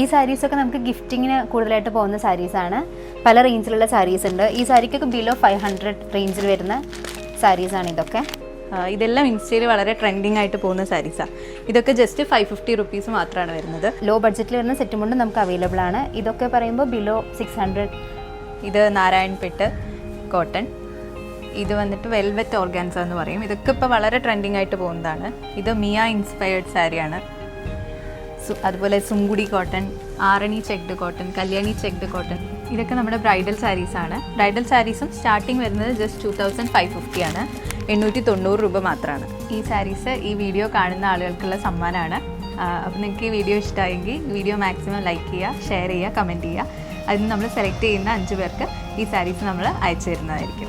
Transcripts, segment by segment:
ഈ സാരീസൊക്കെ നമുക്ക് ഗിഫ്റ്റിങ്ങിന് കൂടുതലായിട്ട് പോകുന്ന സാരീസാണ് പല റേഞ്ചിലുള്ള സാരീസ് ഉണ്ട്. ഈ സാരിക്കൊക്കെ ബിലോ ഫൈവ് ഹൺഡ്രഡ് റേഞ്ചിൽ വരുന്ന സാരീസാണ് ഇതൊക്കെ. ഇതെല്ലാം ഇൻസ്റ്റയിൽ വളരെ ട്രെൻഡിങ് ആയിട്ട് പോകുന്ന സാരീസാണ് ഇതൊക്കെ ജസ്റ്റ് ഫൈവ് ഫിഫ്റ്റി റുപ്പീസ് മാത്രമാണ് വരുന്നത്. ലോ ബഡ്ജറ്റിൽ വരുന്ന സെറ്റ് മുണ്ട് നമുക്ക് അവൈലബിൾ ആണ്. ഇതൊക്കെ പറയുമ്പോൾ ബിലോ സിക്സ് ഹൺഡ്രഡ് ഇത് നാരായൺപെട്ട് കോട്ടൺ. ഇത് വന്നിട്ട് വെൽവെറ്റ് ഓർഗാൻസ എന്ന് പറയും. ഇതൊക്കെ ഇപ്പോൾ വളരെ ട്രെൻഡിങ് ആയിട്ട് പോകുന്നതാണ്. ഇത് മിയ ഇൻസ്പയർഡ് സാരിയാണ് അതുപോലെ Sungudi cotton Arani checked cotton Kalyani checked cotton ഇതൊക്കെ നമ്മുടെ ബ്രൈഡൽ സാരീസ് ആണ്. ബ്രൈഡൽ സാരീസും സ്റ്റാർട്ടിങ് വരുന്നത് just two thousand five fifty ആണ്. എണ്ണൂറ്റി തൊണ്ണൂറ് രൂപ മാത്രമാണ് ഈ സാരീസ് ഈ വീഡിയോ കാണുന്ന ആളുകൾക്കുള്ള സമ്മാനമാണ് അപ്പോൾ നിങ്ങൾക്ക് ഈ വീഡിയോ ഇഷ്ടമായെങ്കിൽ വീഡിയോ മാക്സിമം ലൈക്ക് ചെയ്യുക ഷെയർ ചെയ്യുക കമന്റ് ചെയ്യുക. അതിന് നമ്മൾ സെലക്ട് ചെയ്യുന്ന അഞ്ച് പേർക്ക് ഈ സാരീസ് നമ്മൾ അയച്ചു തരുന്നതായിരിക്കും.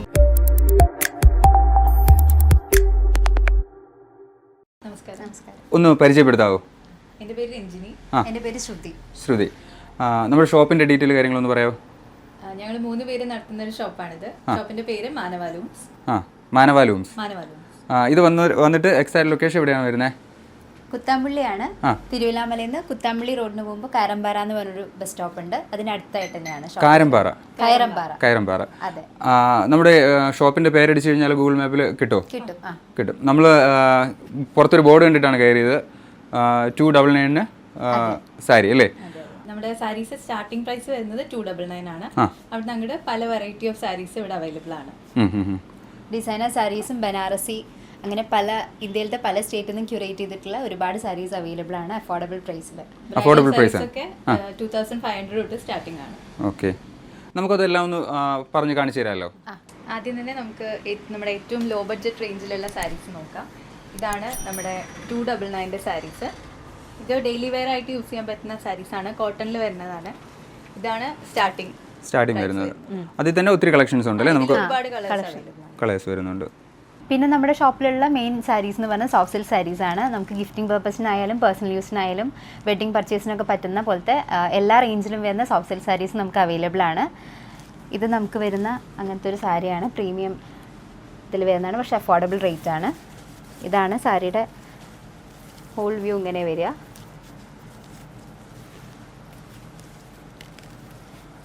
ഒന്ന് പരിചയപ്പെടുത്താവോ? എന്റെ പേര് രഞ്ജിനി. എന്റെ പേര് ശ്രുതി. ശ്രുതി. നമ്മുടെ ഷോപ്പിന്റെ ഡീറ്റെയിൽ കാര്യങ്ങളൊന്ന് പറയാമോ ഞങ്ങൾ മൂന്ന് പേര് നടത്തുന്ന ഒരു ഷോപ്പാണിത് ഷോപ്പിന്റെ പേര് മാനവാലൂംസ് ആ മാനവ ലൂംസ് മാനവാലൂംസ് ആ ഇത് വന്ന് വന്നിട്ട് എക്സാക്ട് ലൊക്കേഷൻ എവിടെയാണ് വരുന്നത് കുത്താമ്പള്ളിയാണ്. തിരുവല്ലാമലയിൽ നിന്ന് കുത്താമ്പള്ളി റോഡിന് പോകുമ്പോൾ കാരമ്പാറ എന്ന് പറഞ്ഞൊരു ബസ് സ്റ്റോപ്പ് ഉണ്ട്. അതിനടുത്തായിട്ട് തന്നെയാണ് കാരമ്പാറ കയറമ്പാറ കയറമ്പാറ അതെ. നമ്മുടെ ഷോപ്പിന്റെ പേരടിച്ച് കഴിഞ്ഞാൽ ഗൂഗിൾ മാപ്പിൽ കിട്ടും? കിട്ടും. കിട്ടും. നമ്മൾ പുറത്തൊരു ബോർഡ് കണ്ടിട്ടാണ് കയറിയത്. ടു ഡബിൾ നയന് സാരി അല്ലേ? നമ്മുടെ സാരീസ് സ്റ്റാർട്ടിംഗ് പ്രൈസ് വരുന്നത് ടു ഡബിൾ നയൻ ആണ്. അവിടെ ഞങ്ങളുടെ പല വെറൈറ്റി ഓഫ് സാരീസ് ഇവിടെ അവൈലബിൾ ആണ്. ഡിസൈനർ സാരീസും ബനാറസി അങ്ങനെ പല ഇന്ത്യയിലത്തെ പല സ്റ്റേറ്റിൽ നിന്നും ക്യൂറേറ്റ് ചെയ്തിട്ടുള്ള ഒരുപാട് സാരീസ് അവൈലബിൾ ആണ് അഫോർഡബിൾ പ്രൈസിൽ അഫോർഡബിൾ പ്രൈസ്. ഒക്കെ ടു തൗസൻഡ് ഫൈവ് ഹൺഡ്രഡ് തൊട്ട് സ്റ്റാർട്ടിംഗ് ആണ്. ഓക്കെ. നമുക്കതെല്ലാം ഒന്ന് പറഞ്ഞു കാണിച്ചു തരാമല്ലോ ആദ്യം തന്നെ നമുക്ക് നമ്മുടെ ഏറ്റവും ലോ ബഡ്ജറ്റ് റേഞ്ചിലുള്ള സാരീസ് നോക്കാം. ഇതാണ് നമ്മുടെ ടു ഡബിൾ നയന്റെ സാരീസ് ഇത് ഡെയിലി വെയർ ആയിട്ട് യൂസ് ചെയ്യാൻ പറ്റുന്ന സാരീസ് ആണ്. കോട്ടണിൽ വരുന്നതാണ്. ഇതാണ് സ്റ്റാർട്ടിങ് സ്റ്റാർട്ടിങ് വരുന്നത്. അതിൽ തന്നെ ഒത്തിരി കളക്ഷൻസ് ഉണ്ട് അല്ലേ? നമുക്ക് കളേഴ്സ് വരുന്നുണ്ട്. പിന്നെ നമ്മുടെ ഷോപ്പിലുള്ള മെയിൻ സാരീസ് എന്ന് പറഞ്ഞാൽ സോഫ്റ്റ് സിൽക്ക് സാരീസ് ആണ്. നമുക്ക് ഗിഫ്റ്റിംഗ് പർപ്പസിനായാലും പേഴ്സണൽ യൂസിനായാലും വെഡിങ് പർച്ചേസിനൊക്കെ പറ്റുന്ന പോലത്തെ എല്ലാ റേഞ്ചിലും വരുന്ന സോഫ്റ്റ് സിൽക്ക് സാരീസ് നമുക്ക് അവൈലബിൾ ആണ്. ഇത് നമുക്ക് വരുന്ന അങ്ങനത്തെ ഒരു സാരിയാണ്. പ്രീമിയം ഇതിൽ വരുന്നതാണ്. പക്ഷേ അഫോർഡബിൾ റേറ്റ് ആണ്. ഇതാണ് സാരിയുടെ ഹോൾ വ്യൂ ഇങ്ങനെ വരിക.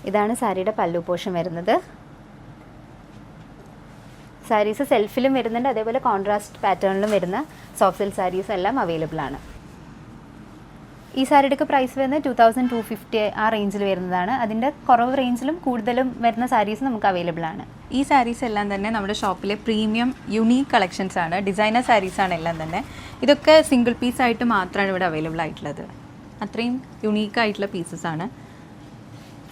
ഇതാണ് സാരിയുടെ പല്ലു പോഷൻ വരുന്നത്. സാരീസ് സെൽഫിലും വരുന്നുണ്ട് അതേപോലെ കോൺട്രാസ്റ്റ് പാറ്റേണിലും വരുന്ന സോഫ്റ്റ് സിൽക്ക് സാരീസ് എല്ലാം അവൈലബിൾ ആണ്. ഈ സാരിയുടെയൊക്കെ പ്രൈസ് വരുന്നത് ടു തൗസൻഡ് ടു ഫിഫ്റ്റി ആ റേഞ്ചിൽ വരുന്നതാണ്. അതിന്റെ കുറവ് റേഞ്ചിലും കൂടുതലും വരുന്ന സാരീസ് നമുക്ക് അവൈലബിൾ ആണ്. ഈ സാരീസ് എല്ലാം തന്നെ നമ്മുടെ ഷോപ്പിലെ പ്രീമിയം യുണീക്ക് കളക്ഷൻസ് ആണ്. ഡിസൈനർ സാരീസ് ആണ് എല്ലാം തന്നെ. ഇതൊക്കെ സിംഗിൾ പീസ് ആയിട്ട് മാത്രമാണ് ഇവിടെ അവൈലബിൾ ആയിട്ടുള്ളത്. അത്രയും യുണീക്ക് ആയിട്ടുള്ള പീസസ് ആണ്.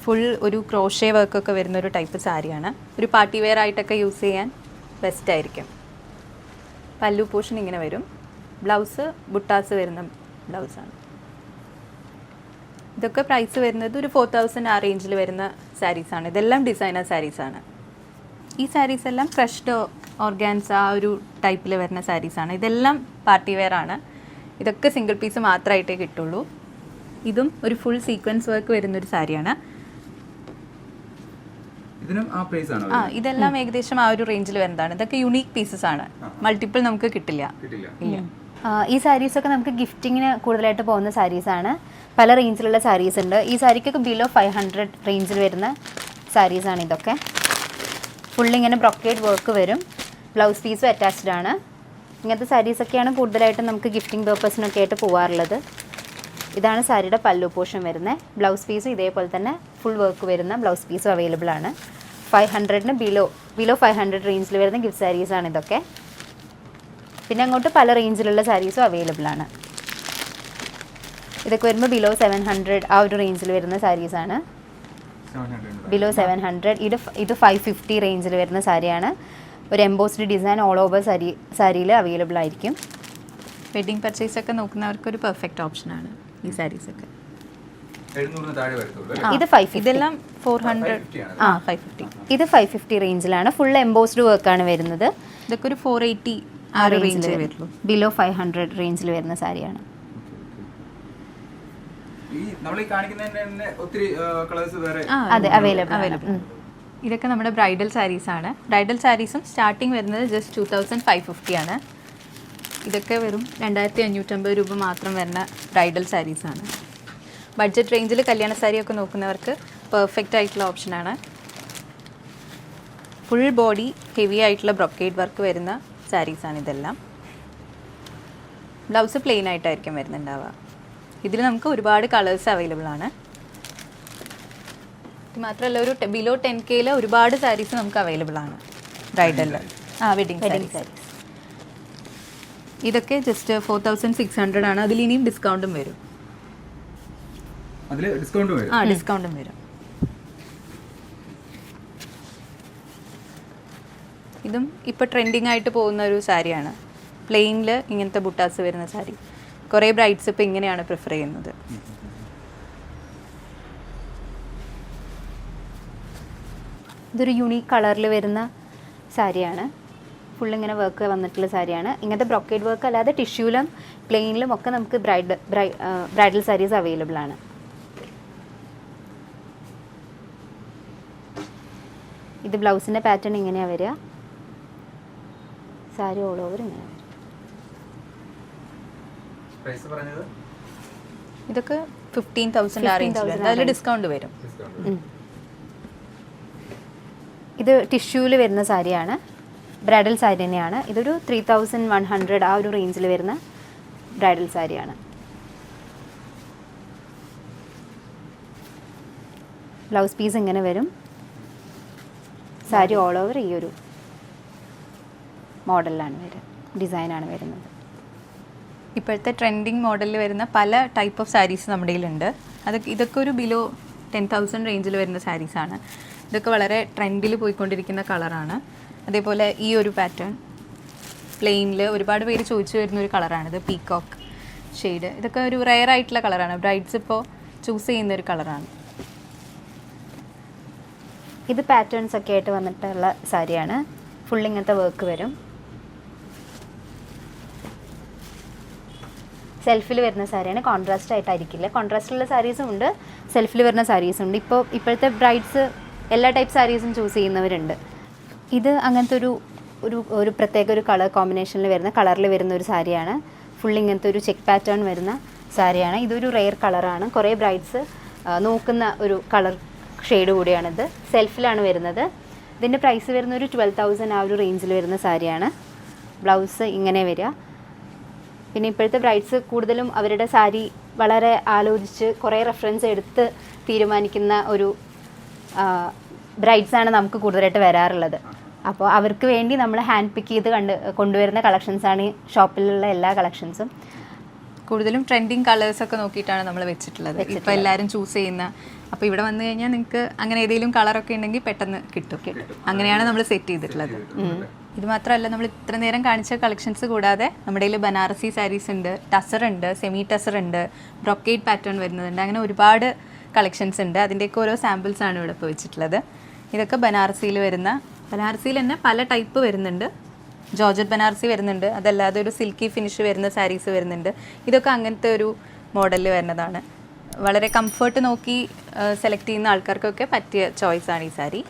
ഫുൾ ഒരു ക്രോഷേ വർക്കൊക്കെ വരുന്ന ഒരു ടൈപ്പ് സാരിയാണ് ഒരു പാർട്ടി വെയർ ആയിട്ടൊക്കെ യൂസ് ചെയ്യാൻ ബെസ്റ്റ് ആയിരിക്കും. പല്ലു പോഷൻ ഇങ്ങനെ വരും. ബ്ലൗസ് ബുട്ടാസ് വരുന്ന ബ്ലൗസാണ് ഇതൊക്കെ പ്രൈസ് വരുന്നത് ഒരു ഫോർ തൗസൻഡ് ആ റേഞ്ചിൽ വരുന്ന സാരീസാണ് ഇതെല്ലാം ഡിസൈനർ സാരീസാണ് ഈ സാരീസ് എല്ലാം ഫ്രഷ് ഓർഗാൻസ് ആ ഒരു ടൈപ്പിൽ വരുന്ന സാരീസാണ് ഇതെല്ലാം പാർട്ടി വെയർ ആണ്. ഇതൊക്കെ സിംഗിൾ പീസ് മാത്രമായിട്ടേ കിട്ടുള്ളൂ. ഇതും ഒരു ഫുൾ സീക്വൻസ് വർക്ക് വരുന്നൊരു സാരിയാണ് ഇതിനും ആ പ്രൈസ് ആണ് ആ ഇതെല്ലാം ഏകദേശം ആ ഒരു റേഞ്ചിൽ വരുന്നതാണ്. ഇതൊക്കെ യുണീക്ക് പീസസ് ആണ്. മൾട്ടിപ്പിൾ നമുക്ക് കിട്ടില്ല. കിട്ടില്ല. ഇല്ല. ഒക്കെ ഈ സാരീസൊക്കെ നമുക്ക് ഗിഫ്റ്റിങ്ങിന് കൂടുതലായിട്ട് പോകുന്ന സാരീസാണ് പല റേഞ്ചിലുള്ള സാരീസ് ഉണ്ട്. ഈ സാരിക്കൊക്കെ ബിലോ ഫൈവ് ഹൺഡ്രഡ് റേഞ്ചിൽ വരുന്ന സാരീസാണ് ഇതൊക്കെ. ഫുള്ളി ഇങ്ങനെ ബ്രൊക്കേഡ് വർക്ക് വരും. ബ്ലൗസ് പീസും അറ്റാച്ച്ഡ് ആണ്. ഇങ്ങനത്തെ സാരീസൊക്കെയാണ് കൂടുതലായിട്ടും നമുക്ക് ഗിഫ്റ്റിംഗ് പേർപ്പസിനൊക്കെ ആയിട്ട് പോകാറുള്ളത് ഇതാണ് സാരിയുടെ പല്ലു പോർഷൻ വരുന്നത്. ബ്ലൗസ് പീസും ഇതേപോലെ തന്നെ ഫുൾ വർക്ക് വരുന്ന ബ്ലൗസ് പീസും അവൈലബിൾ ആണ്. ഫൈവ് ഹൺഡ്രഡിന് ബിലോ ബിലോ ഫൈവ് ഹൺഡ്രഡ് റേഞ്ചിൽ വരുന്ന ഗിഫ്റ്റ് സാരീസാണ് ഇതൊക്കെ. പിന്നെ അങ്ങോട്ട് പല റേഞ്ചിലുള്ള സാരീസും അവൈലബിൾ ആണ്. ഇതൊക്കെ വരുമ്പോൾ ബിലോ സെവൻ ഹൺഡ്രഡ് ആ ഒരു റേഞ്ചിൽ വരുന്ന സാരീസാണ് ബിലോ സെവൻ ഹൺഡ്രഡ് ഇത് ഇത് ഫൈവ് ഫിഫ്റ്റി റേഞ്ചിൽ വരുന്ന സാരിയാണ്. ഒരു embossed design all over sari സാരിയിൽ അവൈലബിൾ ആയിരിക്കും. വെഡിങ് പർച്ചേസ് ഒക്കെ നോക്കുന്നവർക്ക് ഒരു പെർഫെക്റ്റ് ആണ് ഈ സാരീസ് ഒക്കെ ഇത് ഫൈവ് ഫിഫ്റ്റി ഇതെല്ലാം ഫോർ ഹൺഡ്രഡ് ആ ഫൈവ് ഫിഫ്റ്റി ഇത് ഫൈവ് ഫിഫ്റ്റി റേഞ്ചിലാണ് ഫുൾ എംബോസ്ഡ് വർക്ക് ആണ് വരുന്നത്. ഇതൊക്കെ ഒരു ഫോർ എയ്റ്റി ആ റേഞ്ചിൽ വരുള്ളൂ. ബിലോ ഫൈവ് ഹൺഡ്രഡ് റേഞ്ചിൽ വരുന്ന സാരിയാണ്. ഈ നമ്മൾ ഈ കാണിക്കുന്നതിന്റെ തന്നെ ഒത്തിരി കളേഴ്സ് വേറെ അതെ അവൈലബിൾ അവൈലബിൾ ഇതൊക്കെ നമ്മുടെ ബ്രൈഡൽ സാരീസ് ആണ്. ബ്രൈഡൽ സാരീസും സ്റ്റാർട്ടിങ് വരുന്നത് just two thousand five fifty ആണ്. ഇതൊക്കെ വെറും രണ്ടായിരത്തി അഞ്ഞൂറ്റമ്പത് രൂപ മാത്രം വരുന്ന ബ്രൈഡൽ സാരീസ് ആണ്. ബഡ്ജറ്റ് റേഞ്ചിൽ കല്യാണ സാരിയൊക്കെ നോക്കുന്നവർക്ക് പെർഫെക്റ്റ് ആയിട്ടുള്ള ഓപ്ഷനാണ് ഫുൾ ബോഡി ഹെവി ആയിട്ടുള്ള ബ്രൊക്കേഡ് വർക്ക് വരുന്ന സാരീസാണ് ഇതെല്ലാം. ബ്ലൗസ് പ്ലെയിൻ ആയിട്ടായിരിക്കും വരുന്നുണ്ടാവുക. ഇതിൽ നമുക്ക് ഒരുപാട് കളേഴ്സ് അവൈലബിൾ ആണ്. ഇത് മാത്രമല്ല ഒരു ബിലോ ടെൻ കെയിൽ ഒരുപാട് സാരീസ് നമുക്ക് അവൈലബിൾ ആണ്. ബ്രൈഡലിൽ. ആ വെഡിങ് വെഡിങ് സാരീസ് ഇതൊക്കെ just four thousand six hundred ആണ്. അതിൽ ഇനിയും ഡിസ്കൗണ്ടും വരും. അതിൽ ഡിസ്കൗണ്ട് വരും. ആ ഡിസ്കൗണ്ടും വരും. ഇതും ഇപ്പോൾ ട്രെൻഡിങ് ആയിട്ട് പോകുന്ന ഒരു സാരിയാണ്. പ്ലെയിനിൽ ഇങ്ങനത്തെ ബുട്ടാസ് വരുന്ന സാരി. കുറേ ബ്രൈഡ്സ് ഇപ്പോൾ ഇങ്ങനെയാണ് പ്രിഫർ ചെയ്യുന്നത്. ഇതൊരു യുണീക്ക് കളറിൽ വരുന്ന സാരിയാണ്. ഫുൾ ഇങ്ങനെ വർക്ക് വന്നിട്ടുള്ള സാരിയാണ്. ഇങ്ങനത്തെ ബ്രൊക്കേഡ് വർക്ക് അല്ലാതെ ടിഷ്യൂലും പ്ലെയിനിലും ഒക്കെ നമുക്ക് ബ്രൈഡ് ബ്രൈഡൽ സാരീസ് അവൈലബിൾ ആണ്. ഇത് ബ്ലൗസിന്റെ പാറ്റേൺ ഇങ്ങനെയാണ് വരിക. സാരി ഓൾ ഓവർ ഇങ്ങനെ വരും. പ്രൈസ് പറഞ്ഞത്? ഇതൊക്കെ ഫിഫ്റ്റീൻ തൗസൻഡ് ആ 15,000 റേഞ്ചിൽ അതിൽ ഡിസ്കൗണ്ട് വരും. ഇത് ടിഷ്യൂവിൽ വരുന്ന സാരിയാണ്. ബ്രൈഡൽ സാരി തന്നെയാണ്. ഇതൊരു ത്രീ തൗസൻഡ് വൺ ഹൺഡ്രഡ് ആ ഒരു റേഞ്ചിൽ വരുന്ന ബ്രൈഡൽ സാരിയാണ്. ബ്ലൗസ് പീസ് ഇങ്ങനെ വരും. സാരി ഓൾ ഓവർ ഈ ഒരു മോഡലിലാണ് വരുന്നത്. ഡിസൈനാണ് വരുന്നത്. ഇപ്പോഴത്തെ ട്രെൻഡിങ് മോഡലിൽ വരുന്ന പല ടൈപ്പ് ഓഫ് സാരീസ് നമ്മുടെ കയ്യിലുണ്ട്. അതൊക്കെ ഇതൊക്കെ ഒരു ബിലോ ടെൻ തൗസൻഡ് റേഞ്ചിൽ വരുന്ന സാരീസാണ് ഇതൊക്കെ വളരെ ട്രെൻഡിൽ പോയിക്കൊണ്ടിരിക്കുന്ന കളറാണ് അതേപോലെ ഈ ഒരു പാറ്റേൺ പ്ലെയിനിൽ ഒരുപാട് പേര് ചോദിച്ചു വരുന്ന ഒരു കളറാണ് ഇത് പീകോക്ക് ഷെയ്ഡ് ഇതൊക്കെ ഒരു റെയർ ആയിട്ടുള്ള കളറാണ് ബ്രൈഡ്സ് ഇപ്പോൾ ചൂസ് ചെയ്യുന്ന ഒരു കളറാണ് ഇത് പാറ്റേൺസ് ഒക്കെ ആയിട്ട് വന്നിട്ടുള്ള സാരിയാണ് ഫുൾ ഇങ്ങനത്തെ വർക്ക് വരും. സെൽഫിൽ വരുന്ന സാരിയാണ് കോൺട്രാസ്റ്റ് ആയിട്ടായിരിക്കില്ല? കോൺട്രാസ്റ്റുള്ള സാരീസും ഉണ്ട് സെൽഫിൽ വരുന്ന സാരീസും ഉണ്ട്. ഇപ്പോൾ ഇപ്പോഴത്തെ ബ്രൈഡ്സ് എല്ലാ ടൈപ്പ് സാരീസും ചൂസ് ചെയ്യുന്നവരുണ്ട്. ഇത് അങ്ങനത്തെ ഒരു ഒരു ഒരു പ്രത്യേക ഒരു കളർ കോമ്പിനേഷനിൽ വരുന്ന കളറിൽ വരുന്ന ഒരു സാരിയാണ്. ഫുൾ ഇങ്ങനത്തെ ഒരു ചെക്ക് പാറ്റേൺ വരുന്ന സാരിയാണ്. ഇതൊരു റെയർ കളറാണ് കുറേ ബ്രൈഡ്സ് നോക്കുന്ന ഒരു കളർ ഷെയ്ഡ് കൂടിയാണിത്. സെൽഫിലാണ് വരുന്നത്. ഇതിന്റെ പ്രൈസ് വരുന്ന ഒരു ട്വൽവ് തൗസൻഡ് ആ ഒരു റേഞ്ചിൽ വരുന്ന സാരിയാണ്. ബ്ലൗസ് ഇങ്ങനെ വരിക. പിന്നെ ഇപ്പോഴത്തെ ബ്രൈഡ്സ് കൂടുതലും അവരുടെ സാരി വളരെ ആലോചിച്ച് കുറേ റെഫറൻസ് എടുത്ത് തീരുമാനിക്കുന്ന ഒരു ബ്രൈഡ്സാണ് നമുക്ക് കൂടുതലായിട്ട് വരാറുള്ളത്. അപ്പോൾ അവർക്ക് വേണ്ടി നമ്മൾ ഹാൻഡ് പിക്ക് ചെയ്ത് കണ്ട് കൊണ്ടുവരുന്ന കളക്ഷൻസാണ് ഷോപ്പിലുള്ള എല്ലാ കളക്ഷൻസും കൂടുതലും ട്രെൻഡിങ് കളേഴ്സ് ഒക്കെ നോക്കിയിട്ടാണ് നമ്മൾ വെച്ചിട്ടുള്ളത്. ഇപ്പോൾ എല്ലാവരും ചൂസ് ചെയ്യുന്ന അപ്പോൾ ഇവിടെ വന്നു കഴിഞ്ഞാൽ നിങ്ങൾക്ക് അങ്ങനെ ഏതെങ്കിലും കളറൊക്കെ ഉണ്ടെങ്കിൽ പെട്ടെന്ന് കിട്ടും. അങ്ങനെയാണ് നമ്മൾ സെറ്റ് ചെയ്തിട്ടുള്ളത്. ഇത് മാത്രമല്ല നമ്മൾ ഇത്ര നേരം കാണിച്ച കളക്ഷൻസ് കൂടാതെ നമ്മുടെ കയ്യിൽ ബനാറസി സാരീസ് ഉണ്ട് ടസർ ഉണ്ട് സെമി ടസർ ഉണ്ട് ബ്രൊക്കേഡ് പാറ്റേൺ വരുന്നുണ്ട് അങ്ങനെ ഒരുപാട് കളക്ഷൻസ് ഉണ്ട്. അതിന്റെയൊക്കെ ഓരോ സാമ്പിൾസ് ആണ് ഇവിടെ ഇപ്പോൾ വെച്ചിട്ടുള്ളത്. ഇതൊക്കെ ബനാറസിയിൽ വരുന്ന ബനാറസിയിൽ തന്നെ പല ടൈപ്പ് വരുന്നുണ്ട്. ജോർജറ്റ് ബനാറസി വരുന്നുണ്ട്. അതല്ലാതെ ഒരു സിൽക്കി ഫിനിഷ് വരുന്ന സാരീസ് വരുന്നുണ്ട്. ഇതൊക്കെ അങ്ങനത്തെ ഒരു മോഡലിൽ വരുന്നതാണ്. വളരെ കംഫർട്ട് നോക്കി സെലക്ട് ചെയ്യുന്ന ആൾക്കാർക്കൊക്കെ പറ്റിയ ചോയ്സാണ് ഈ സാരി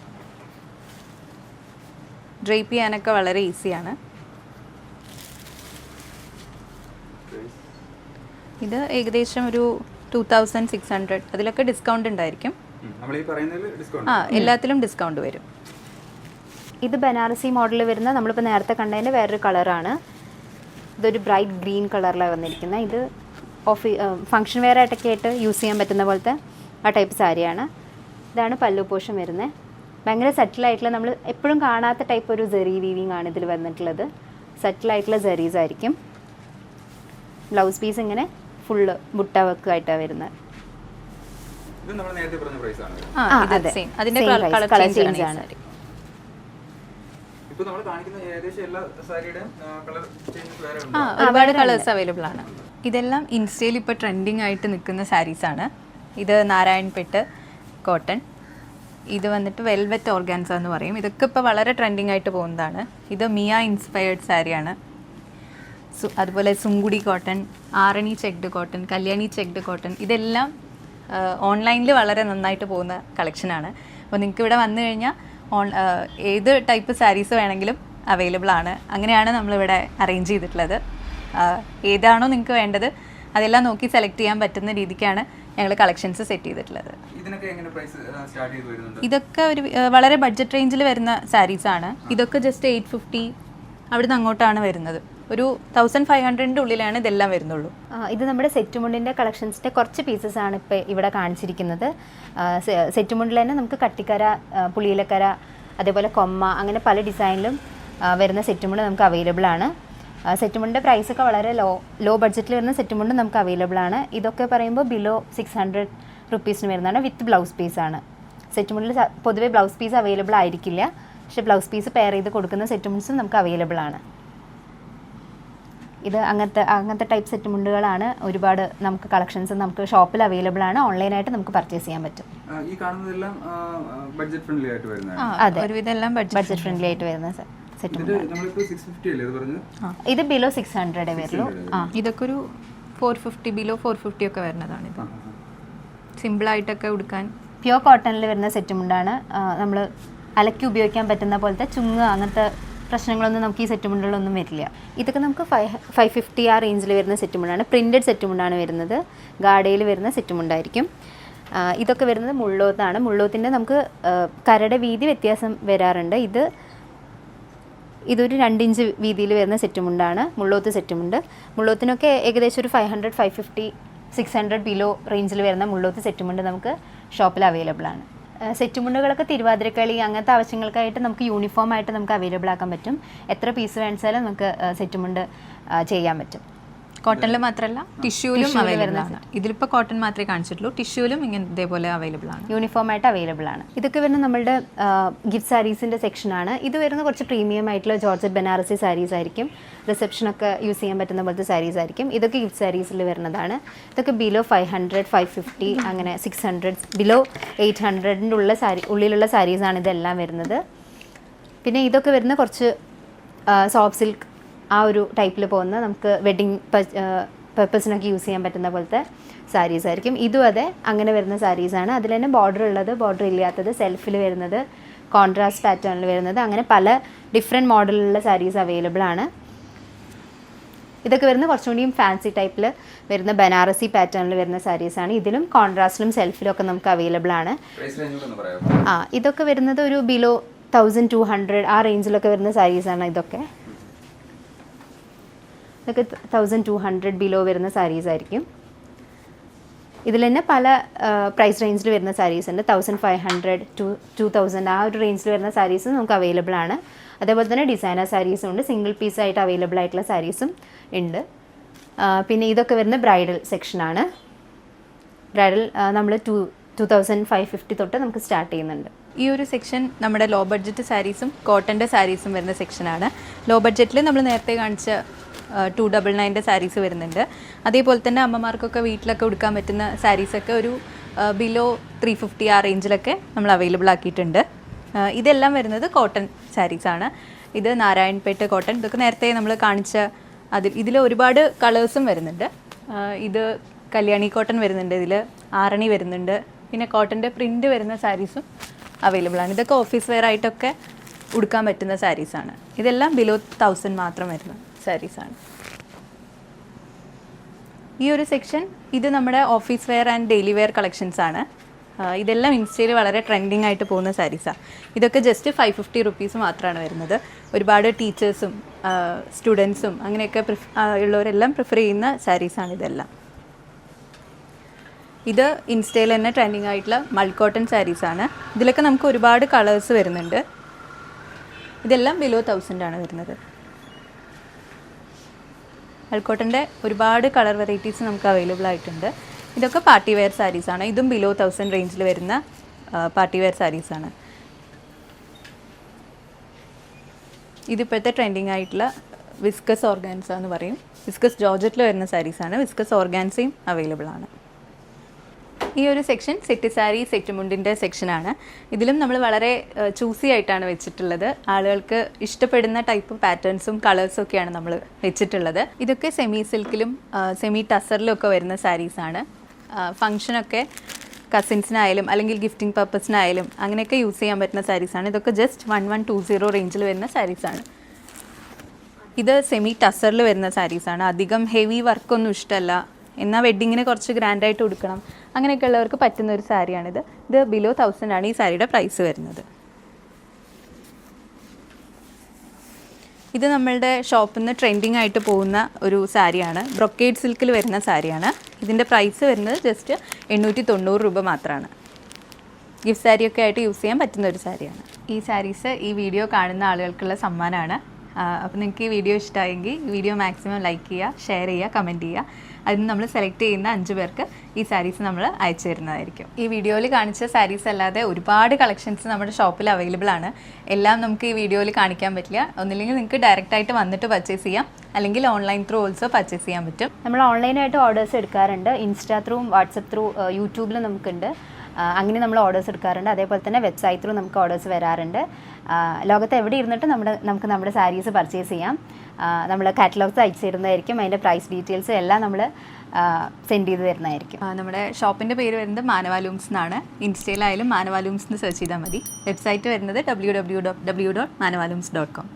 ഡ്രേപ്പ് ചെയ്യാനൊക്കെ വളരെ ഈസിയാണ്. ഇത് ഏകദേശം ഒരു ടു തൗസൻഡ് സിക്സ് ഹൺഡ്രഡ് അതിലൊക്കെ ഡിസ്കൗണ്ട് ഉണ്ടായിരിക്കും. നമ്മൾ ഈ പറയുന്നതിൽ ഡിസ്കൗണ്ട് ആ എല്ലാത്തിലും ഡിസ്കൗണ്ട് വരും. ഇത് ബനാറസി മോഡൽ വരുന്ന നമ്മളിപ്പോൾ നേരത്തെ കണ്ടതിന്റെ വേറൊരു കളറാണ്. ഇതൊരു ബ്രൈറ്റ് ഗ്രീൻ കളറിലാണ് വന്നിരിക്കുന്നത് ഇത് ഓഫീ ഫങ്ഷൻ വെയർ ആയിട്ടൊക്കെ ആയിട്ട് യൂസ് ചെയ്യാൻ പറ്റുന്ന പോലത്തെ ആ ടൈപ്പ് സാരിയാണ്. ഇതാണ് പല്ലു പോഷൻ വരുന്നത് ഭയങ്കര സെറ്റിലായിട്ടുള്ള നമ്മൾ എപ്പോഴും കാണാത്ത ടൈപ്പ് ഒരു ജെറി വീവിങ് ആണ് ഇതിൽ വന്നിട്ടുള്ളത്. സെറ്റിലായിട്ടുള്ള ജെറീസ് ആയിരിക്കും. ബ്ലൗസ് പീസ് ഇങ്ങനെ ഫുള്ള് ബുട്ട വർക്ക് ആയിട്ടാണ് വരുന്നത്. ഇത് നമ്മൾ നേരത്തെ പറഞ്ഞ പ്രൈസ് ആണ്. ആ ആ, ഇത് അതെ. സെയിം അതിന്റെ കളർ colour ആണ് change ഈ ആണ്. സാരി ഇപ്പൊ നമ്മൾ കാണിക്കുന്ന ഏകദേശം എല്ലാ സാരിയുടെയും കളർ ചേഞ്ചസ് വേറെ ഉണ്ട്? ആ ഒരുപാട് കളേഴ്സ് അവൈലബിൾ ആണ്. ഇതെല്ലാം ഇൻസ്റ്റയിൽ ഇപ്പോൾ ട്രെൻഡിങ് ആയിട്ട് നിൽക്കുന്ന സാരീസ് ആണ്. ഇത് നാരായൺപെട്ട് കോട്ടൺ ഇത് വന്നിട്ട് വെൽവെറ്റ് ഓർഗാൻസ എന്ന് പറയും. ഇതൊക്കെ ഇപ്പോൾ വളരെ ട്രെൻഡിങ് ആയിട്ട് പോകുന്നതാണ്. ഇത് മിയ ഇൻസ്പയർഡ് സാരിയാണ് സു അതുപോലെ Sungudi cotton Arani checked cotton Kalyani checked cotton ഇതെല്ലാം ഓൺലൈനിൽ വളരെ നന്നായിട്ട് പോകുന്ന കളക്ഷനാണ് അപ്പോൾ നിങ്ങൾക്ക് ഇവിടെ വന്നു കഴിഞ്ഞാൽ ഓൺ ഏത് ടൈപ്പ് സാരീസ് വേണമെങ്കിലും അവൈലബിൾ ആണ്. അങ്ങനെയാണ് നമ്മളിവിടെ അറേഞ്ച് ചെയ്തിട്ടുള്ളത്. ഏതാണോ നിങ്ങൾക്ക് വേണ്ടത് അതെല്ലാം നോക്കി സെലക്ട് ചെയ്യാൻ പറ്റുന്ന രീതിക്കാണ് ഞങ്ങൾ കളക്ഷൻസ് സെറ്റ് ചെയ്തിട്ടുള്ളത്. ഇതിനൊക്കെ എങ്ങനെ പ്രൈസ് സ്റ്റാർട്ട് ചെയ്ത് ഇതൊക്കെ ഒരു വളരെ ബഡ്ജറ്റ് റേഞ്ചിൽ വരുന്ന സാരീസ് ആണ്. ഇതൊക്കെ ജസ്റ്റ് എയ്റ്റ് ഫിഫ്റ്റി അവിടുന്ന് അങ്ങോട്ടാണ് വരുന്നത്. ഒരു തൗസൻഡ് ഫൈവ് ഹൺഡ്രഡിന്റെ ഉള്ളിലാണ് ഇതെല്ലാം വരുന്നുള്ളൂ. ഇത് നമ്മുടെ സെറ്റുമുണ്ടിന്റെ കളക്ഷൻസിന്റെ കുറച്ച് പീസസ് ആണ് ഇപ്പോൾ ഇവിടെ കാണിച്ചിരിക്കുന്നത്. സെറ്റുമുണ്ടിൽ തന്നെ നമുക്ക് കട്ടിക്കര പുളിയിലക്കര അതേപോലെ കൊമ്മ അങ്ങനെ പല ഡിസൈനിലും വരുന്ന സെറ്റുമുണ്ട് നമുക്ക് അവൈലബിൾ ആണ്. സെറ്റുമുണ്ടിന്റെ പ്രൈസൊക്കെ വളരെ ലോ ലോ ബഡ്ജറ്റിൽ വരുന്ന സെറ്റുമുണ്ട് നമുക്ക് അവൈലബിൾ ആണ്. ഇതൊക്കെ പറയുമ്പോൾ ബിലോ സിക്സ് ഹൺഡ്രഡ് റുപ്പീസിന് വരുന്നതാണ് വിത്ത് ബ്ലൗസ് പീസ് ആണ്. സെറ്റുമുണ്ടിൽ പൊതുവേ ബ്ലൗസ് പീസ് അവൈലബിൾ ആയിരിക്കില്ല. പക്ഷെ ബ്ലൗസ് പീസ് പെയർ ചെയ്ത് കൊടുക്കുന്ന സെറ്റുമുണ്ട്സും നമുക്ക് അവൈലബിൾ ആണ്. ഇത് അങ്ങനത്തെ അങ്ങനത്തെ ടൈപ്പ് സെറ്റ് മുണ്ടുകളാണ് ഒരുപാട് നമുക്ക് കളക്ഷൻസ് നമുക്ക് ഷോപ്പിൽ അവൈലബിൾ ആണ്. ഓൺലൈനായിട്ട് നമുക്ക് പർച്ചേസ് ചെയ്യാൻ പറ്റും. ഈ കാണുന്നതെല്ലാം ബഡ്ജറ്റ് ഫ്രണ്ട്ലി ആയിട്ട് വരുന്നത് ആ അതെ. ഒരുവിധം എല്ലാം ബഡ്ജറ്റ് ഫ്രണ്ട്ലി ആയിട്ട് വരുന്ന സെറ്റ് ഇത് ഇത് ബിലോ സിക്സ് ഹൺഡ്രഡേ വരുള്ളൂ. ആ. ഇതൊക്കെ ഒരു four fifty below four fifty ഒക്കെ വരുന്നതാണ് ഇത്. സിമ്പിളായിട്ടൊക്കെ ഉടുക്കാൻ. പ്യുവർ കോട്ടണിൽ വരുന്ന സെറ്റ് മുണ്ടാണ് നമ്മൾ അലക്കി ഉപയോഗിക്കാൻ പറ്റുന്ന പോലത്തെ ചുങ്ങ് അങ്ങനത്തെ പ്രശ്നങ്ങളൊന്നും നമുക്ക് ഈ സെറ്റ് മുണ്ടുകളൊന്നും വരില്ല. ഇതൊക്കെ നമുക്ക് ഫൈവ് ഫൈവ് ഫിഫ്റ്റി ആ റേഞ്ചിൽ വരുന്ന സെറ്റ് മുണ്ടാണ് പ്രിന്റഡ് സെറ്റ് മുണ്ടാണ് വരുന്നത്. ഗാഡയിൽ വരുന്ന സെറ്റ് മുണ്ടായിരിക്കും ഇതൊക്കെ വരുന്നത് മുള്ളോത്താണ്. മുള്ളോത്തിന്റെ നമുക്ക് കരട കരയുടെ വീതി വ്യത്യാസം വരാറുണ്ട്. ഇത് ഇതൊരു രണ്ടിഞ്ച് വീതിയിൽ വരുന്ന സെറ്റുമുണ്ടാണ്. മുള്ളോത്ത് സെറ്റുമുണ്ട്. മുള്ളോത്തിനൊക്കെ ഏകദേശം ഒരു five hundred five fifty six hundred below റേഞ്ചിൽ വരുന്ന മുള്ളോത്ത് സെറ്റുമുണ്ട് നമുക്ക് ഷോപ്പിൽ അവൈലബിൾ ആണ്. സെറ്റ് സെറ്റുമുണ്ടുകളൊക്കെ തിരുവാതിരക്കളി അങ്ങനത്തെ ആവശ്യങ്ങൾക്കായിട്ട് നമുക്ക് യൂണിഫോം ആയിട്ട് നമുക്ക് അവൈലബിൾ ആക്കാൻ പറ്റും. എത്ര പീസ് വേണിച്ചാലും നമുക്ക് സെറ്റ് സെറ്റുമുണ്ട് ചെയ്യാൻ പറ്റും. കോട്ടണിൽ മാത്രമല്ല ടിഷ്യൂലും അവൈലബിൾ ആണ്. ഇതിലിപ്പോൾ കോട്ടൺ മാത്രമേ കാണിച്ചിട്ടുള്ളൂ ടിഷ്യൂലും ഇങ്ങനെ ഇതേപോലെ അവൈലബിൾ ആണ്. യൂണിഫോം ആയിട്ട് അവൈലബിൾ ആണ്. ഇതൊക്കെ വരുന്ന നമ്മുടെ ഗിഫ്റ്റ് സാരീസിന്റെ സെക്ഷൻ ആണ്. ഇത് വരുന്ന കുറച്ച് പ്രീമിയം ആയിട്ടുള്ള ജോർജറ്റ് ബനാറസി സാരീസ് ആയിരിക്കും. റിസപ്ഷനൊക്കെ യൂസ് ചെയ്യാൻ പറ്റുന്ന പോലത്തെ സാരീസ് ആയിരിക്കും. ഇതൊക്കെ ഗിഫ്റ്റ് സാരീസിൽ വരുന്നതാണ്. ഇതൊക്കെ below five hundred five fifty അങ്ങനെ സിക്സ് ഹൺഡ്രഡ് ബിലോ എയ്റ്റ് ഹൺഡ്രഡിന്റെ ഉള്ള സാരി ഉള്ളിലുള്ള സാരീസാണ് ഇതെല്ലാം വരുന്നത്. പിന്നെ ഇതൊക്കെ വരുന്ന കുറച്ച് സോഫ്റ്റ് സിൽക്ക് ആ ഒരു ടൈപ്പിൽ പോകുന്ന നമുക്ക് വെഡിങ് പർപ്പസിനൊക്കെ യൂസ് ചെയ്യാൻ പറ്റുന്ന പോലത്തെ സാരീസ് ആയിരിക്കും. ഇതും അതെ അങ്ങനെ വരുന്ന സാരീസാണ് അതിൽ തന്നെ ബോർഡർ ഉള്ളത് ബോർഡർ ഇല്ലാത്തത് സെൽഫിൽ വരുന്നത് കോൺട്രാസ്റ്റ് പാറ്റേണിൽ വരുന്നത് അങ്ങനെ പല ഡിഫറെന്റ് മോഡലിലുള്ള സാരീസ് അവൈലബിൾ ആണ്. ഇതൊക്കെ വരുന്ന കുറച്ചും കൂടിയും ഫാൻസി ടൈപ്പിൽ വരുന്ന ബനാറസി പാറ്റേണിൽ വരുന്ന സാരീസാണ് ഇതിലും കോൺട്രാസ്റ്റിലും സെൽഫിലും ഒക്കെ നമുക്ക് അവൈലബിൾ ആണ്. ആ ഇതൊക്കെ വരുന്നത് ഒരു ബിലോ തൗസൻഡ് ടു ഹൺഡ്രഡ് ആ റേഞ്ചിലൊക്കെ വരുന്ന സാരീസാണ് ഇതൊക്കെ. ഇതൊക്കെ തൗസൻഡ് ടു ഹൺഡ്രഡ് ബിലോ വരുന്ന സാരീസ് ആയിരിക്കും. ഇതിൽ തന്നെ പല പ്രൈസ് റേഞ്ചിൽ വരുന്ന സാരീസ് ഉണ്ട്. Thousand five hundred to two thousand ആ ഒരു റേഞ്ചിൽ വരുന്ന സാരീസ് നമുക്ക് അവൈലബിൾ ആണ്. അതേപോലെ തന്നെ ഡിസൈനർ സാരീസും ഉണ്ട്. സിംഗിൾ പീസ് ആയിട്ട് അവൈലബിൾ ആയിട്ടുള്ള സാരീസും ഉണ്ട്. പിന്നെ ഇതൊക്കെ വരുന്ന ബ്രൈഡൽ സെക്ഷനാണ് ബ്രൈഡൽ നമ്മൾ two two thousand five fifty തൊട്ട് നമുക്ക് സ്റ്റാർട്ട് ചെയ്യുന്നുണ്ട്. ഈ ഒരു സെക്ഷൻ നമ്മുടെ ലോ ബഡ്ജറ്റ് സാരീസും കോട്ടന്റെ സാരീസും വരുന്ന സെക്ഷനാണ് ലോ ബഡ്ജറ്റിൽ നമ്മൾ നേരത്തെ കാണിച്ച ടു ഡബിൾ നയന്റെ സാരീസ് വരുന്നുണ്ട്. അതേപോലെ തന്നെ അമ്മമാർക്കൊക്കെ വീട്ടിലൊക്കെ ഉടുക്കാൻ പറ്റുന്ന സാരീസൊക്കെ ഒരു ബിലോ ത്രീ ഫിഫ്റ്റി ആ റേഞ്ചിലൊക്കെ നമ്മൾ അവൈലബിൾ ആക്കിയിട്ടുണ്ട്. ഇതെല്ലാം വരുന്നത് കോട്ടൺ സാരീസാണ് ഇത് നാരായൺപേട്ട് കോട്ടൺ ഇതൊക്കെ നേരത്തെ നമ്മൾ കാണിച്ച അതിൽ ഇതിൽ ഒരുപാട് കളേഴ്സും വരുന്നുണ്ട്. ഇത് കല്യാണി കോട്ടൺ വരുന്നുണ്ട് ഇതിൽ ആറണി വരുന്നുണ്ട്. പിന്നെ കോട്ടന്റെ പ്രിന്റ് വരുന്ന സാരീസും അവൈലബിൾ ആണ്. ഇതൊക്കെ ഓഫീസ് വെയർ ആയിട്ടൊക്കെ ഉടുക്കാൻ പറ്റുന്ന സാരീസാണ് ഇതെല്ലാം ബിലോ തൗസൻഡ് മാത്രം വരുന്ന സാരീസാണ് ഈ ഒരു സെക്ഷൻ ഇത് നമ്മുടെ office wear and daily wear collections ആണ്. ഇതെല്ലാം ഇൻസ്റ്റയിൽ വളരെ ട്രെൻഡിങ് ആയിട്ട് പോകുന്ന സാരീസാണ് ഇതൊക്കെ ജസ്റ്റ് ഫൈവ് ഫിഫ്റ്റി റുപ്പീസ് മാത്രമാണ് വരുന്നത്. ഒരുപാട് ടീച്ചേഴ്സും സ്റ്റുഡൻസും അങ്ങനെയൊക്കെ പ്രിഫ് ഉള്ളവരെല്ലാം പ്രിഫർ ചെയ്യുന്ന സാരീസാണ് ഇതെല്ലാം. ഇത് ഇൻസ്റ്റയിൽ തന്നെ ട്രെൻഡിങ് ആയിട്ടുള്ള മൾക്കോട്ടൺ സാരീസാണ് ഇതിലൊക്കെ നമുക്ക് ഒരുപാട് കളേഴ്സ് വരുന്നുണ്ട്. ഇതെല്ലാം ബിലോ തൗസൻഡാണ് വരുന്നത്. മൾക്കോട്ടന്റെ ഒരുപാട് കളർ വെറൈറ്റീസ് നമുക്ക് അവൈലബിൾ ആയിട്ടുണ്ട്. ഇതൊക്കെ പാർട്ടി വെയർ സാരീസാണ് ഇതും ബിലോ തൗസൻഡ് റേഞ്ചിൽ വരുന്ന പാർട്ടി വെയർ സാരീസാണ് ഇതിപ്പോഴത്തെ ട്രെൻഡിങ് ആയിട്ടുള്ള വിസ്കസ് ഓർഗാൻസ എന്ന് പറയും. വിസ്കസ് ജോർജറ്റിൽ വരുന്ന സാരീസാണ് വിസ്കസ് ഓർഗാൻസയും അവൈലബിൾ ആണ്. ഈ ഒരു സെക്ഷൻ സെറ്റ് സാരി സെറ്റ് മുണ്ടിന്റെ സെക്ഷനാണ് ഇതിലും നമ്മൾ വളരെ ചൂസി ആയിട്ടാണ് വെച്ചിട്ടുള്ളത്. ആളുകൾക്ക് ഇഷ്ടപ്പെടുന്ന ടൈപ്പ് പാറ്റേൺസും കളേഴ്സും ഒക്കെയാണ് നമ്മൾ വെച്ചിട്ടുള്ളത്. ഇതൊക്കെ സെമി സിൽക്കിലും സെമി ടസറിലും ഒക്കെ വരുന്ന സാരീസാണ് ഫങ്ഷനൊക്കെ കസിൻസിനായാലും അല്ലെങ്കിൽ ഗിഫ്റ്റിംഗ് പർപ്പസിനായാലും അങ്ങനെയൊക്കെ യൂസ് ചെയ്യാൻ പറ്റുന്ന സാരീസാണ് ഇതൊക്കെ just one one two zero റേഞ്ചിൽ വരുന്ന സാരീസാണ് ഇത് സെമി ടസറിൽ വരുന്ന സാരീസാണ് അധികം ഹെവി വർക്കൊന്നും ഇഷ്ടമല്ല എന്നാൽ വെഡ്ഡിങ്ങിന് കുറച്ച് ഗ്രാൻഡായിട്ട് കൊടുക്കണം അങ്ങനെയൊക്കെ ഉള്ളവർക്ക് പറ്റുന്ന ഒരു സാരിയാണിത്. ഇത് ബിലോ തൗസൻഡ് ആണ് ഈ സാരിയുടെ പ്രൈസ് വരുന്നത്. ഇത് നമ്മളുടെ ഷോപ്പിൽ നിന്ന് ട്രെൻഡിങ് ആയിട്ട് പോകുന്ന ഒരു സാരിയാണ്. ബ്രൊക്കേഡ് സിൽക്കിൽ വരുന്ന സാരിയാണ്. ഇതിന്റെ പ്രൈസ് വരുന്നത് ജസ്റ്റ് എണ്ണൂറ്റി തൊണ്ണൂറ് രൂപ മാത്രമാണ് ഗിഫ്റ്റ് സാരിയൊക്കെ ആയിട്ട് യൂസ് ചെയ്യാൻ പറ്റുന്ന ഒരു സാരിയാണ്. ഈ സാരീസ് ഈ വീഡിയോ കാണുന്ന ആളുകൾക്കുള്ള സമ്മാനമാണ്. അപ്പോൾ നിങ്ങൾക്ക് ഈ വീഡിയോ ഇഷ്ടമായെങ്കിൽ വീഡിയോ മാക്സിമം ലൈക്ക് ചെയ്യുക ഷെയർ ചെയ്യുക കമന്റ് ചെയ്യുക അതിന് നമ്മൾ സെലക്ട് ചെയ്യുന്ന അഞ്ച് പേർക്ക് ഈ സാരീസ് നമ്മൾ അയച്ചു തരുന്നതായിരിക്കും. ഈ വീഡിയോയിൽ കാണിച്ച സാരീസ് അല്ലാതെ ഒരുപാട് കളക്ഷൻസ് നമ്മുടെ ഷോപ്പിൽ അവൈലബിൾ ആണ്. എല്ലാം നമുക്ക് ഈ വീഡിയോയിൽ കാണിക്കാൻ പറ്റില്ല. ഒന്നില്ലെങ്കിൽ നിങ്ങൾക്ക് ഡയറക്റ്റ് ആയിട്ട് വന്നിട്ട് പർച്ചേസ് ചെയ്യാം. അല്ലെങ്കിൽ ഓൺലൈൻ ത്രൂ ഓൾസോ പർച്ചേസ് ചെയ്യാൻ പറ്റും. നമ്മൾ ഓൺലൈനായിട്ട് ഓർഡേഴ്സ് എടുക്കാറുണ്ട്. ഇൻസ്റ്റാ ത്രൂ വാട്സപ്പ് ത്രൂ യൂട്യൂബിൽ നമുക്കുണ്ട്. അങ്ങനെ നമ്മൾ ഓർഡേഴ്സ് എടുക്കാറുണ്ട്. അതേപോലെ തന്നെ വെബ്സൈറ്റ് ത്രൂ നമുക്ക് ഓർഡേഴ്സ് വരാറുണ്ട്. ലോകത്ത് എവിടെ ഇരുന്നിട്ട് നമ്മുടെ നമുക്ക് നമ്മുടെ സാരീസ് പർച്ചേസ് ചെയ്യാം. നമ്മൾ കാറ്റലോഗ്സ് അയച്ചു തരുന്നതായിരിക്കും. അതിന്റെ പ്രൈസ് ഡീറ്റെയിൽസ് എല്ലാം നമ്മൾ സെൻഡ് ചെയ്ത് തരുന്നതായിരിക്കും. നമ്മുടെ ഷോപ്പിന്റെ പേര് വരുന്നത് മാനവാലൂംസ് എന്നാണ്. ഇൻസ്റ്റയിലായാലും മാനവാലൂംസ് എന്ന് സെർച്ച് ചെയ്താൽ മതി. വെബ്സൈറ്റ് വരുന്നത് ഡബ്ല്യൂ ഡബ്ല്യൂ ഡബ്ല്യൂ ഡോട്ട് മാനവാലൂംസ് ഡോട്ട് കോം